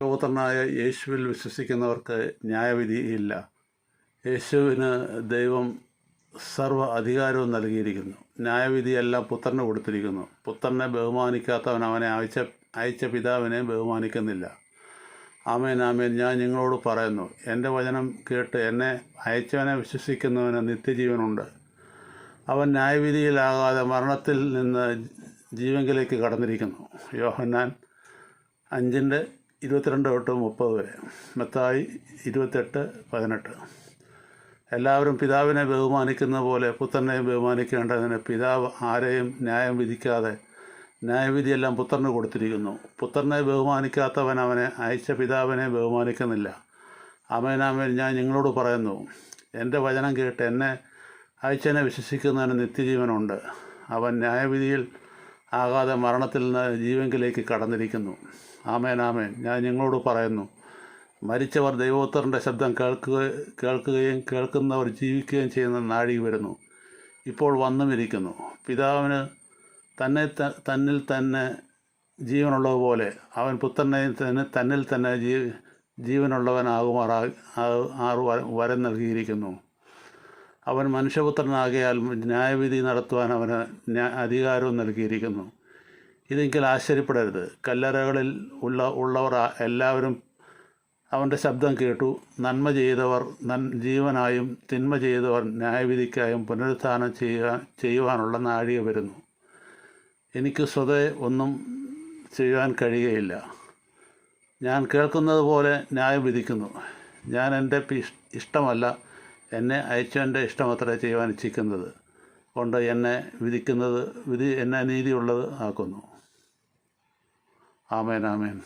പുത്രനായ യേശുവിൽ വിശ്വസിക്കുന്നവർക്ക് ന്യായവിധിയില്ല. യേശുവിന് ദൈവം സർവ അധികാരവും നൽകിയിരിക്കുന്നു. ന്യായവിധിയെല്ലാം പുത്രനെ കൊടുത്തിരിക്കുന്നു. പുത്രനെ ബഹുമാനിക്കാത്തവൻ അവനെ അയച്ച അയച്ച പിതാവിനെ ബഹുമാനിക്കുന്നില്ല. ആമേൻ ആമേൻ. ഞാൻ നിങ്ങളോട് പറയുന്നു എന്റെ വചനം കേട്ട് എന്നെ അയച്ചവനെ വിശ്വസിക്കുന്നവന് നിത്യജീവനുണ്ട്. അവൻ ന്യായവിധിയിലാകാതെ മരണത്തിൽ നിന്ന് ജീവങ്കിലേക്ക് കടന്നിരിക്കുന്നു. യോഹന്നാൻ അഞ്ചിന്റെ ഇരുപത്തിരണ്ട് തൊട്ട് മുപ്പത് വരെ. മത്തായി ഇരുപത്തെട്ട് പതിനെട്ട്. എല്ലാവരും പിതാവിനെ ബഹുമാനിക്കുന്ന പോലെ പുത്രനെയും ബഹുമാനിക്കേണ്ടതിന് പിതാവ് ആരെയും ന്യായം വിധിക്കാതെ ന്യായവിധിയെല്ലാം പുത്രന് കൊടുത്തിരിക്കുന്നു. പുത്രനെ ബഹുമാനിക്കാത്തവൻ അവനെ അയച്ച പിതാവിനെ ബഹുമാനിക്കുന്നില്ല. അമേനാമേൻ ഞാൻ നിങ്ങളോട് പറയുന്നു എന്റെ വചനം കേട്ട് എന്നെ അയച്ചനെ വിശ്വസിക്കുന്നതിന് നിത്യജീവനുണ്ട്. അവൻ ന്യായവിധിയിൽ ആകാതെ മരണത്തിൽ നിന്ന് ജീവങ്കിലേക്ക് കടന്നിരിക്കുന്നു. ആമേൻ ആമേൻ. ഞാൻ നിങ്ങളോട് പറയുന്നു മരിച്ചവർ ദൈവോത്തറിന്റെ ശബ്ദം കേൾക്കുക കേൾക്കുകയും കേൾക്കുന്നവർ ജീവിക്കുകയും ചെയ്യുന്ന നാഴിക വരുന്നു. ഇപ്പോൾ വന്നുമിരിക്കുന്നു. പിതാവിന് തന്നെ തന്നിൽ തന്നെ ജീവനുള്ളതുപോലെ അവൻ പുത്രനെ തന്നെ തന്നിൽ തന്നെ ജീ ജീവനുള്ളവനാകുമാറാ ആറ് വരം നൽകിയിരിക്കുന്നു. അവൻ മനുഷ്യപുത്രനാകിയാൽ ന്യായവിധി നടത്തുവാൻ അവന് അധികാരവും നൽകിയിരിക്കുന്നു. ഇതെങ്കിൽ ആശ്ചര്യപ്പെടരുത്. കല്ലറകളിൽ ഉള്ള ഉള്ളവർ എല്ലാവരും അവന്റെ ശബ്ദം കേട്ടു. നന്മ ചെയ്തവർ നൻ ജീവനായും തിന്മ ചെയ്തവർ ന്യായവിധിക്കായും പുനരുത്ഥാനം ചെയ്യുക ചെയ്യുവാനുള്ള നാഴിക വരുന്നു. എനിക്ക് സ്വതേ ഒന്നും ചെയ്യുവാൻ കഴിയുകയില്ല. ഞാൻ കേൾക്കുന്നത് പോലെ ന്യായം വിധിക്കുന്നു. ഞാൻ എന്റെ ഇഷ്ടമല്ല. എന്നെ അയച്ചവന്റെ ഇഷ്ടമത്രേ ചെയ്യുവാൻ ഇച്ഛിക്കുന്നത്. കൊണ്ട് എന്നെ വിധിക്കുന്നത് വിധി എന്നെ നീതിയുള്ളത് ആക്കുന്നു. ആമേൻ ആമേൻ.